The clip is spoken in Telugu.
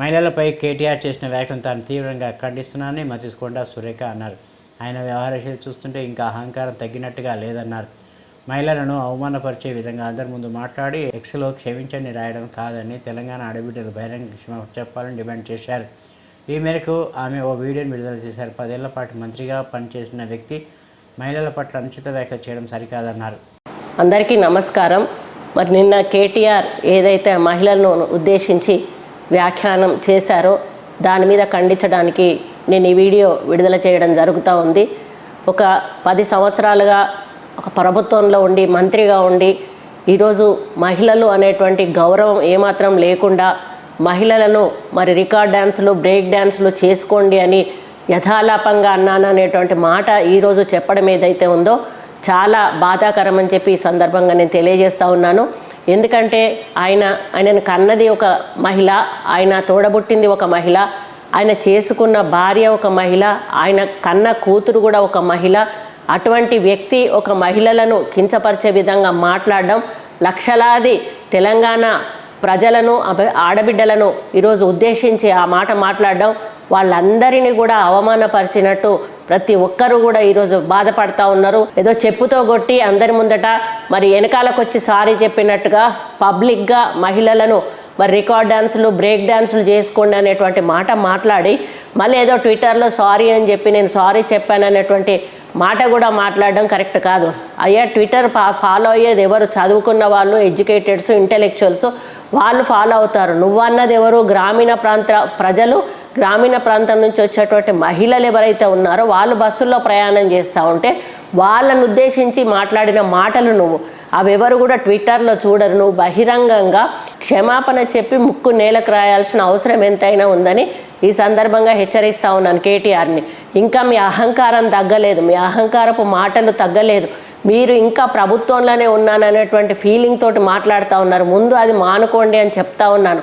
మహిళలపై కేటీఆర్ చేసిన వ్యాఖ్యలను తాను తీవ్రంగా ఖండిస్తున్నానని మతికొండ సురేఖ అన్నారు. ఆయన వ్యవహారశైలి చూస్తుంటే ఇంకా అహంకారం తగ్గినట్టుగా లేదన్నారు. మహిళలను అవమానపరిచే విధంగా అందరి ముందు మాట్లాడి ఎక్స్లో క్షమించండి రాయడం కాదని తెలంగాణ ఆడబిడ్డలు బహిరంగ క్షమాపణ చెప్పాలని డిమాండ్ చేశారు. ఈ మేరకు ఆమె ఓ వీడియోని విడుదల చేశారు. పదేళ్ళ పాటు మంత్రిగా పనిచేసిన వ్యక్తి మహిళల పట్ల అనుచిత వ్యాఖ్యలు చేయడం సరికాదన్నారు. అందరికీ నమస్కారం. మరి నిన్న కేటీఆర్ ఏదైతే మహిళలను ఉద్దేశించి వ్యాఖ్యానం చేశారో. దాని మీద ఖండించడానికి నేను ఈ వీడియో విడుదల చేయడం జరుగుతూ ఉంది. ఒక పది సంవత్సరాలుగా ఒక ప్రభుత్వంలో ఉండి మంత్రిగా ఉండి ఈరోజు మహిళలు అనేటువంటి గౌరవం ఏమాత్రం లేకుండా మహిళలను మరి రికార్డ్ డ్యాన్సులు బ్రేక్ డ్యాన్సులు చేసుకోండి అని యథాలాపంగా అన్నాను అనేటువంటి మాట ఈరోజు చెప్పడం ఏదైతే ఉందో చాలా బాధాకరం అని చెప్పి ఈ సందర్భంగా నేను తెలియజేస్తూ ఉన్నాను. ఎందుకంటే ఆయన ఆయనను కన్నది ఒక మహిళ ఆయన తోడబుట్టింది ఒక మహిళ ఆయన చేసుకున్న భార్య ఒక మహిళ ఆయన కన్న కూతురు కూడా ఒక మహిళ. అటువంటి వ్యక్తి ఒక మహిళలను కించపరిచే విధంగా మాట్లాడడం లక్షలాది తెలంగాణ ప్రజలను ఆడబిడ్డలను ఈరోజు ఉద్దేశించి ఆ మాట మాట్లాడడం వాళ్ళందరినీ కూడా అవమానపరిచినట్టు ప్రతి ఒక్కరూ కూడా ఈరోజు బాధపడతా ఉన్నారు. ఏదో చెప్పుతో కొట్టి అందరి ముందట మరి వెనకాలకొచ్చి సారీ చెప్పినట్టుగా పబ్లిక్గా మహిళలను మరి రికార్డ్ డ్యాన్సులు బ్రేక్ డ్యాన్సులు చేసుకోండి అనేటువంటి మాట మాట్లాడి మళ్ళీ ఏదో ట్విట్టర్లో సారీ అని చెప్పి నేను సారీ చెప్పాను అనేటువంటి మాట కూడా మాట్లాడడం కరెక్ట్ కాదు. అయ్యా ట్విట్టర్ ఫాలో అయ్యేది ఎవరు? చదువుకున్న వాళ్ళు ఎడ్యుకేటెడ్స్ ఇంటెలెక్చువల్స్ వాళ్ళు ఫాలో అవుతారు. నువ్వన్నది ఎవరు? గ్రామీణ ప్రాంత ప్రజలు గ్రామీణ ప్రాంతం నుంచి వచ్చేటువంటి మహిళలు ఎవరైతే ఉన్నారో వాళ్ళు బస్సుల్లో ప్రయాణం చేస్తూ ఉంటే వాళ్ళను ఉద్దేశించి మాట్లాడిన మాటలు నువ్వు. అవెవరు కూడా ట్విట్టర్లో చూడరు. నువ్వు బహిరంగంగా క్షమాపణ చెప్పి ముక్కు నేలకు రాయాల్సిన అవసరం ఎంతైనా ఉందని ఈ సందర్భంగా హెచ్చరిస్తూ ఉన్నాను కేటీఆర్ని. ఇంకా మీ అహంకారం తగ్గలేదు. మీ అహంకారపు మాటలు తగ్గలేదు. మీరు ఇంకా ప్రభుత్వంలోనే ఉన్నాననేటువంటి ఫీలింగ్ తోటి మాట్లాడుతూ ఉన్నారు. ముందు అది మానుకోండి అని చెప్తా ఉన్నాను.